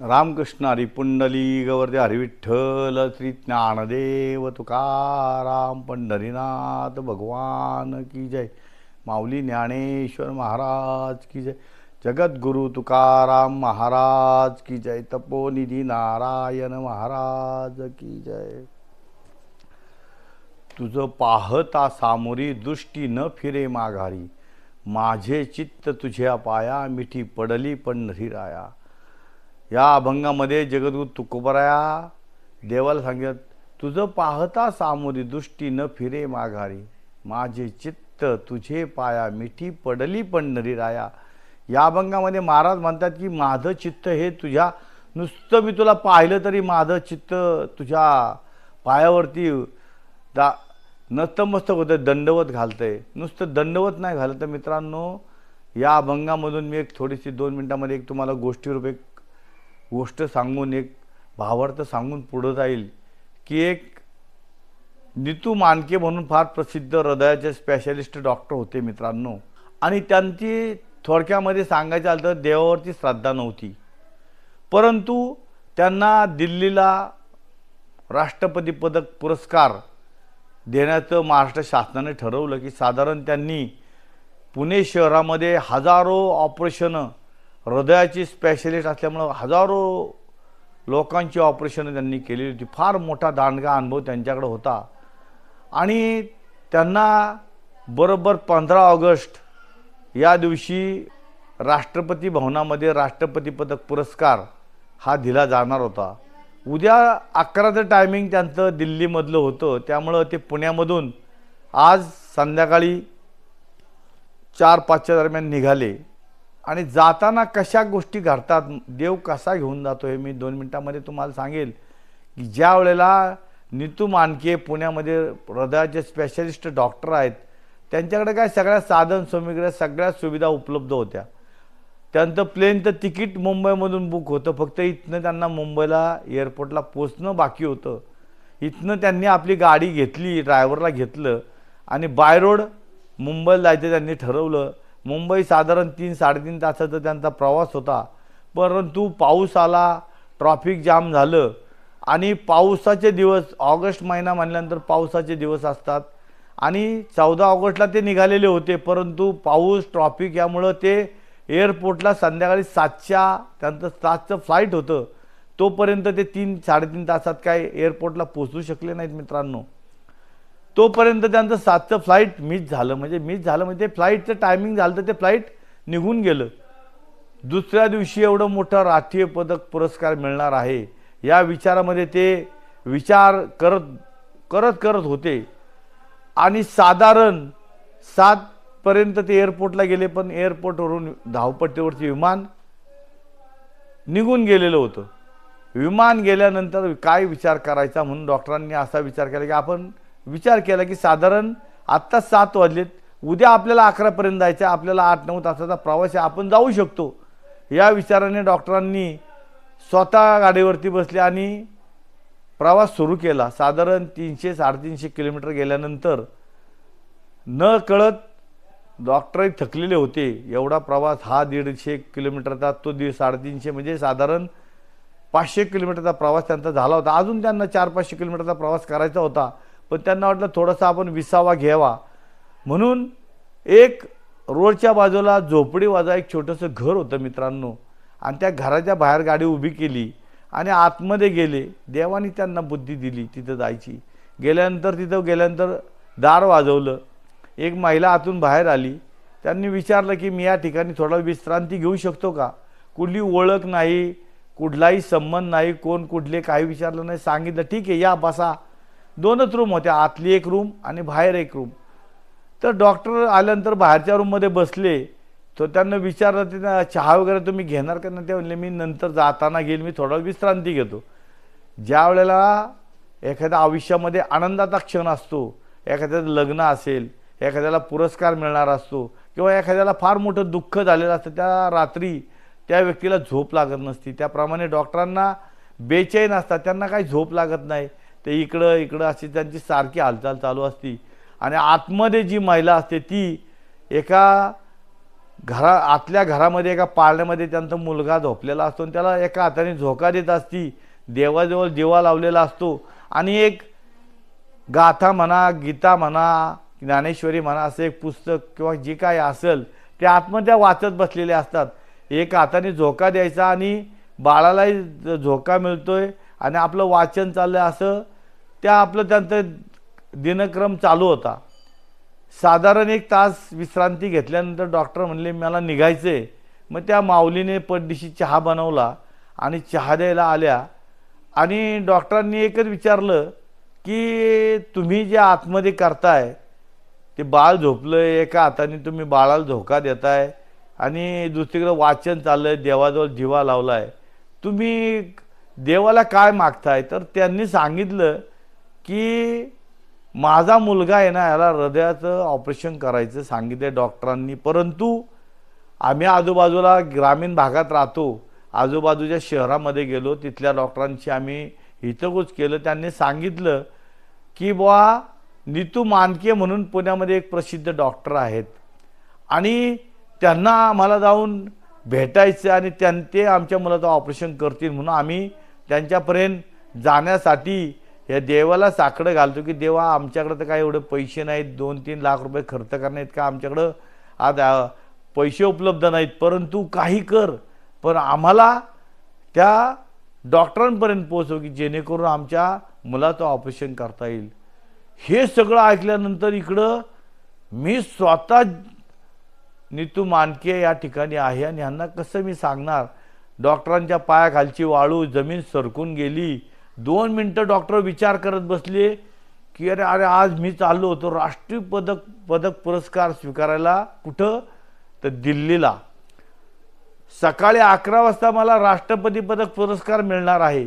रामकृष्ण हरी पुंडली गवर्दे हरिविठ्ठल श्री ज्ञानदेव तुकाराम पंढरीनाथ भगवान की जय. माऊली ज्ञानेश्वर महाराज की जय. जगद्गुरु तुकाराम महाराज की जय. तपोनिधी नारायण महाराज की जय. तुझं पाहता सामोरी दृष्टी न फिरे माघारी. माझे चित्त तुझ्या पाया मिठी पडली पंढरी राया या अभंगामध्ये जगद्गुरु तुकोबराया देवाला सांगत तुझं पाहता सामोरी दृष्टी न फिरे माघारी. माझे चित्त तुझे पाया मिठी पडली पंढरी राया. या अभंगामध्ये महाराज म्हणतात की माझं चित्त हे तुझ्या नुसतं मी तुला पाहिलं तरी माझं चित्त तुझ्या पायावरती दा नतमस्तक होतं दंडवत घालतंय. नुसतं दंडवत नाही घालत तर मित्रांनो. या अभंगामधून मी एक थोडीशी दोन मिनटामध्ये एक तुम्हाला गोष्टीरूप एक गोष्ट सांगून एक भावार्थ सांगून पुढं जाईल की एक नितू मानके म्हणून फार प्रसिद्ध हृदयाचे स्पेशलिस्ट डॉक्टर होते मित्रांनो. आणि त्यांची थोडक्यामध्ये सांगायचं आलं तर देवावरची श्रद्धा नव्हती. परंतु त्यांना दिल्लीला राष्ट्रपती पदक पुरस्कार देण्याचं महाराष्ट्र शासनाने ठरवलं की साधारण त्यांनी पुणे शहरामध्ये हजारो ऑपरेशनं हृदयाची स्पेशलिस्ट असल्यामुळं हजारो लोकांची ऑपरेशनं त्यांनी केलेली होती. फार मोठा दांडगा अनुभव त्यांच्याकडे होता. आणि त्यांना बरोबर पंधरा ऑगस्ट या दिवशी राष्ट्रपती भवनामध्ये राष्ट्रपती पदक पुरस्कार हा दिला जाणार होता. उद्या अकराचं टायमिंग त्यांचं दिल्लीमधलं होतं. त्यामुळं ते पुण्यामधून आज संध्याकाळी चार पाचच्या दरम्यान निघाले. आणि जाताना कशा गोष्टी घडतात देव कसा घेऊन जातो हे मी दोन मिनटामध्ये तुम्हाला सांगेल. की ज्या वेळेला नितू मानके पुण्यामध्ये हृदयाचे स्पेशलिस्ट डॉक्टर आहेत त्यांच्याकडे काय सगळ्या साधन सुविधा सगळ्या सुविधा उपलब्ध होत्या. त्यांचं प्लेनचं तिकीट मुंबईमधून बुक होतं फक्त इथनं त्यांना मुंबईला एअरपोर्टला पोचणं बाकी होतं. इथनं त्यांनी आपली गाडी घेतली ड्रायव्हरला घेतलं आणि बाय रोड मुंबईला जायचं त्यांनी ठरवलं. मुंबई साधारण तीन साडेतीन तासाचा त्यांचा प्रवास होता. परंतु पाऊस आला ट्रॉफिक जाम झालं आणि पावसाचे दिवस ऑगस्ट महिना म्हणल्यानंतर पावसाचे दिवस असतात. आणि चौदा ऑगस्टला ते निघालेले होते परंतु पाऊस ट्रॉफिक यामुळं ते एअरपोर्टला संध्याकाळी सातच्या त्यांचं सातचं फ्लाईट होतं. तोपर्यंत ते तीन साडेतीन तासात काय एअरपोर्टला पोचू शकले नाहीत मित्रांनो. तोपर्यंत त्यांचं सातचं फ्लाईट मिस झालं. म्हणजे मिस झालं म्हणजे ते फ्लाईटचं टायमिंग झालं तर ते फ्लाईट निघून गेलं. दुसऱ्या दिवशी एवढं मोठं राष्ट्रीय पदक पुरस्कार मिळणार आहे. या विचारामध्ये ते विचार करत करत करत होते. आणि साधारण सातपर्यंत ते एअरपोर्टला गेले पण एअरपोर्टवरून धावपट्टीवरचे विमान निघून गेलेलं होतं. विमान गेल्यानंतर काय विचार करायचा म्हणून डॉक्टरांनी असा विचार केला की आपण विचार केला की साधारण आत्ता सात वाजलेत. उद्या आपल्याला अकरापर्यंत जायचं आपल्याला आठ नऊ तासाचा प्रवास आहे. आपण जाऊ शकतो. या विचाराने डॉक्टरांनी स्वतः गाडीवरती बसले आणि प्रवास सुरू केला. साधारण तीनशे साडेतीनशे किलोमीटर गेल्यानंतर न कळत डॉक्टरही थकलेले होते. एवढा प्रवास हा दीडशे किलोमीटरचा तो दीड साडेतीनशे म्हणजे साधारण पाचशे किलोमीटरचा प्रवास त्यांचा झाला होता. अजून त्यांना चार पाचशे किलोमीटरचा प्रवास करायचा होता. पण त्यांना वाटलं थोडासा आपण विसावा घ्यावा. म्हणून एक रोडच्या बाजूला झोपडी वाजा एक छोटंसं घर होतं मित्रांनो. आणि त्या घराच्या बाहेर गाडी उभी केली आणि आतमध्ये गेले. देवाने त्यांना बुद्धी दिली तिथं जायची. गेल्यानंतर तिथं गेल्यानंतर दार वाजवलं. एक महिला आतून बाहेर आली. त्यांनी विचारलं की मी या ठिकाणी थोडा विश्रांती घेऊ शकतो का? कुठली ओळख नाही कुठलाही संबंध नाही कोण कुठले काही विचारलं नाही. सांगितलं ठीक आहे या बसा. दोनच रूम होत्या आतली एक रूम आणि बाहेर एक रूम तर डॉक्टर आल्यानंतर बाहेरच्या रूममध्ये बसले. तर त्यांना विचारलं ते ना, चहा वगैरे तुम्ही घेणार का? नाही ते म्हणले मी नंतर जाताना घेईल. मी थोडा विश्रांती घेतो. ज्या वेळेला एखाद्या आयुष्यामध्ये आनंदाचा क्षण असतो एखाद्याचं लग्न असेल एखाद्याला पुरस्कार मिळणार असतो किंवा एखाद्याला फार मोठं दुःख झालेलं असतं त्या रात्री त्या व्यक्तीला झोप लागत नसती. त्याप्रमाणे डॉक्टरांना बेचैन असतात. त्यांना काही झोप लागत नाही. ते इकडं इकडं अशी त्यांची सारखी हालचाल चालू असती. आणि आतमध्ये जी महिला असते ती एका घरा आतल्या घरामध्ये एका पाळण्यामध्ये त्यांचा मुलगा झोपलेला असतो. आणि त्याला एका हाताने झोका देत असती. देवाजवळ जेवा लावलेला असतो. आणि एक गाथा म्हणा गीता म्हणा ज्ञानेश्वरी म्हणा असं एक पुस्तक किंवा जे काय असेल ते आत्महत्या वाचत बसलेले असतात. एक हाताने झोका द्यायचा आणि बाळालाही झोका मिळतोय आणि आपलं वाचन चाललं असं त्या आपलं त्यांचं दिनक्रम चालू होता. साधारण एक तास विश्रांती घेतल्यानंतर डॉक्टर म्हणले मला निघायचं आहे मग त्या माऊलीने पटदिशी चहा बनवला आणि चहा द्यायला आल्या. आणि डॉक्टरांनी एकच विचारलं की तुम्ही जे आतमध्ये करताय ते बाळ झोपलं आहे एका हाताने तुम्ही बाळाला धोका देताय आणि दुसरीकडं वाचन चाललं आहे देवाजवळ जिवा आहे तुम्ही देवाला काय मागताय? तर त्यांनी सांगितलं की माझा मुलगा आहे ना याला हृदयाचं ऑपरेशन करायचं सांगितलं डॉक्टरांनी. परंतु आम्ही आजूबाजूला ग्रामीण भागात राहतो आजूबाजूच्या शहरामध्ये गेलो तिथल्या डॉक्टरांशी आम्ही हितगुज केलं. त्यांनी सांगितलं की बुवा नीतू मानके म्हणून पुण्यामध्ये एक प्रसिद्ध डॉक्टर आहेत. आणि त्यांना आम्हाला जाऊन भेटायचं आणि त्यां ते आमच्या मुलाचं ऑपरेशन करतील म्हणून आम्ही त्यांच्यापर्यंत जाण्यासाठी या देवाला साकडं घालतो की देवा आमच्याकडं तर काय एवढे पैसे नाहीत दोन तीन लाख रुपये खर्च करण्यात का आमच्याकडं आज पैसे उपलब्ध नाहीत? परंतु काही कर. पण आम्हाला त्या डॉक्टरांपर्यंत पोचव की जेणेकरून आमच्या मुलाचं ऑपरेशन करता येईल. हे सगळं ऐकल्यानंतर इकडं मी स्वतः नीतू मानके या ठिकाणी आहे आणि ह्यांना कसं मी सांगणार? डॉक्टरांच्या पायाखालची वाळू जमीन सरकून गेली. दोन मिनटं डॉक्टर विचार करत बसले की अरे अरे आज मी चाललो होतो राष्ट्रीय पदक पदक पुरस्कार स्वीकारायला कुठं? तर दिल्लीला. सकाळी अकरा वाजता मला राष्ट्रपती पदक पुरस्कार मिळणार आहे.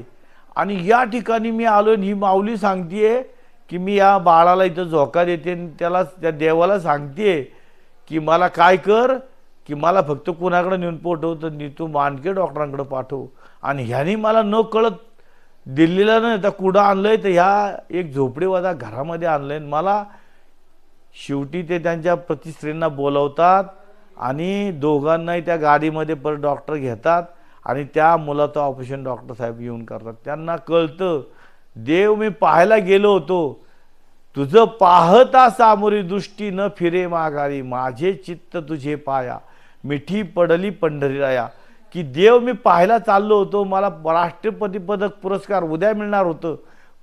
आणि या ठिकाणी मी आलो आणि ही माऊली सांगतेय की मी या बाळाला इथं झोका देते आणि त्याला त्या देवाला सांगते की मला काय कर की मला फक्त कुणाकडे नेऊन पोटव तर नीतू मानके डॉक्टरांकडे पाठव. आणि ह्यानी मला न कळत दिल्लीला नाही तर कुठं आणलंय तर ह्या एक झोपडीवादा घरामध्ये आणलंय. मला शेवटी ते त्यांच्या प्रतिस्त्रींना बोलवतात आणि दोघांनाही त्या गाडीमध्ये परत डॉक्टर घेतात आणि त्या मुलाचं ऑपरेशन डॉक्टर साहेब येऊन करतात. त्यांना कळतं देव मी पाहायला गेलो होतो. तुझं पाहता सामोरी दृष्टी न फिरे माघारी. माझे चित्त तुझे पाया. मिठी पडली पंढरीराया की देव मी पाहायला चाललो होतो मला राष्ट्रपती पदक पुरस्कार उद्या मिळणार होतं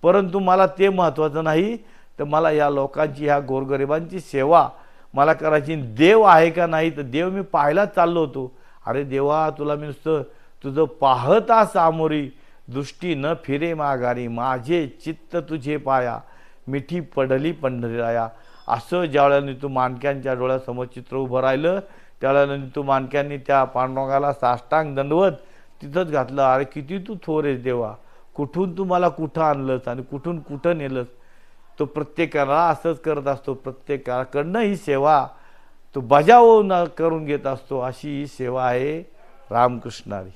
परंतु मला ते महत्त्वाचं नाही. तर मला या लोकांची ह्या गोरगरिबांची सेवा मला करायची. देव आहे का नाही? तर देव मी पाहायला चाललो होतो. अरे देवा तुला मी नुसतं तुझं पाहता सामोरी दृष्टी न फिरे माघारी माझे चित्त तुझे पाया मिठी पडली पंढरीराया असं ज्यावेळेला तू मानक्यांच्या डोळ्यासमोर चित्र उभं राहिलं त्याला तू मानक्यांनी त्या पांडुरंगाला साष्टांग दंडवत तिथंच घातलं. अरे किती तू थोर आहेस देवा. कुठून तू मला कुठं आणलंस आणि कुठून कुठं नेलंस? तो प्रत्येकाला असंच करत असतो. प्रत्येकाकडनं ही सेवा तो बजाव न करून घेत असतो. अशी ही सेवा आहे रामकृष्णारी.